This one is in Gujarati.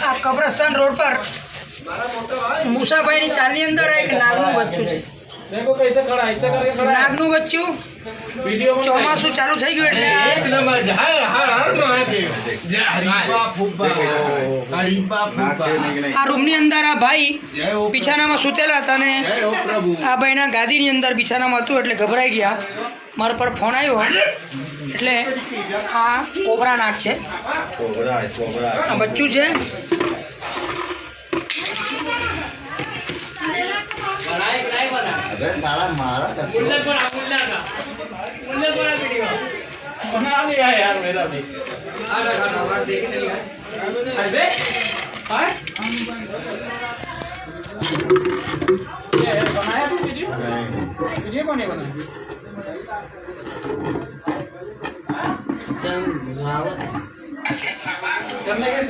આ કબ્રસ્તાન રોડ પર મુસાભાઈની ચાલની અંદર એક નાગનું બચ્ચું છે. નાગનું બચ્ચું? ચોમાસું ચાલુ થઈ ગયું એટલે આ રૂમની અંદર આ ભાઈ બિછાનામાં સૂતેલા હતા ને આ ભાઈના ગાદીની અંદર બિછાનામાં હતું એટલે ગભરાઈ ગયા. મારા પર ફોન આવ્યો એટલે આ કોબરા નાગ છે આ બચ્ચું છે अबे साला मारा था मुल्लर बना मुल्लर का मुल्लर बना वीडियो बना लिया है यार मेरा भी आ रहा था बात देखने लिया अरे हां ये बनाया Então, uma. Também é